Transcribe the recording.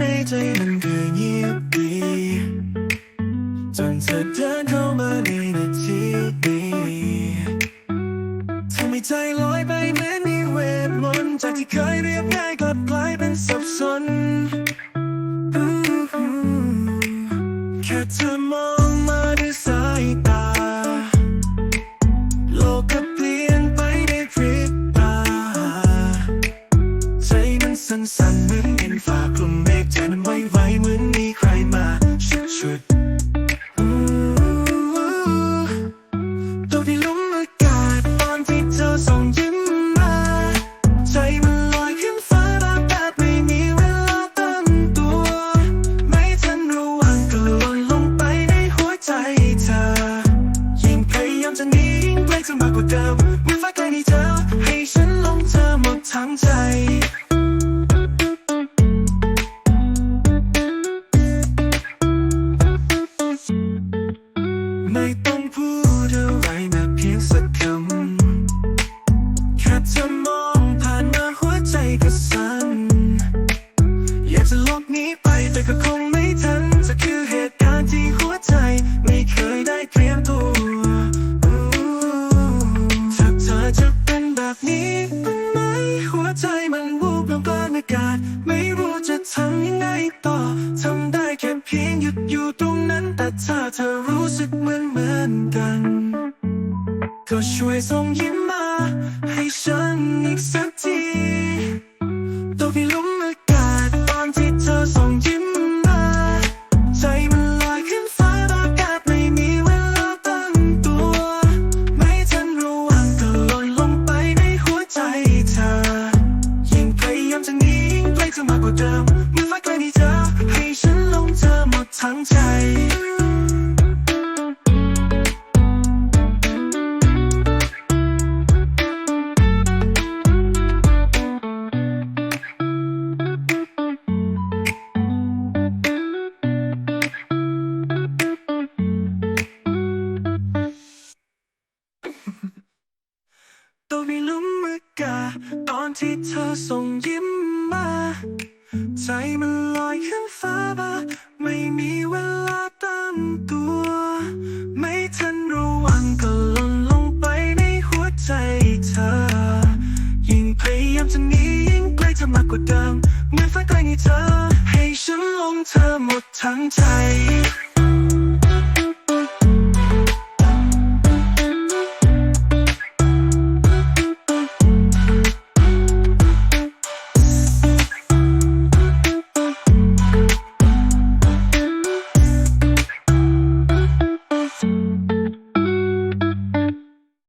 ในใจมันเคยเงียบดีจนเธอเดินเข้ามาในนาทีนี้ทำให้ใจลอยไปเหมือนมีเวทมนต์จากที่เคยเรียบง่ายกลับกลายเป็นสับสนแค่เธอ สั้นๆเหมือนเห็นฝ้ากลุ่มเมฆแต่น้นไว้ไวเหมือนมีใครมาชุดชุดตัวที่ลมอากาศตอนที่เธอส่งยิ้มมา ใจมันลอยขึ้นฟ้าแบบไม่มีเวลาตั้งตัว ไม่ทันระวังก็ล่นลงไปในหัวใจเธอ ยิ่งพยายามจะหนียิ่งใกล้เธอมากกว่าเดิมเหมือนฟ้าใกล้ในเธอ ไม่ต้องพูดอะไรแม้เพียงสักคำแค่เธอมองผ่านมาหัวใจก็สั่นอยากจะหลบหนีไปแต่ก็คงไม่ทันจะคือเหตุการณ์ที่หัวใจ ไม่เคยได้เตรียมตัวถ้าเธอจะเป็นแบบนี้เป็นไหมหัวใจมันวูบลงกลางอากาศ ไม่รู้จะทำยังไงต่อทำได้แค่เพียงหยุดอยู่ตรงนั้นแต่ถ้าเธอ กัน ก็ช่วยส่งยิ้มมา ให้ฉันอีกสัก อนที่เธอส่งยิ้มมา ใจมันลอยขึ้นฟ้ามาไม่มีเวลาตั้งตัว ไม่ทันระวังก็หล่นลงไปในหัวใจเธอ ยิ่งพยายามจะหนียิ่งใกล้เธอมากกว่าเดิมเมื่อฟ้าใกล้ในเธอ ให้ฉันลงเธอหมดทั้งใจ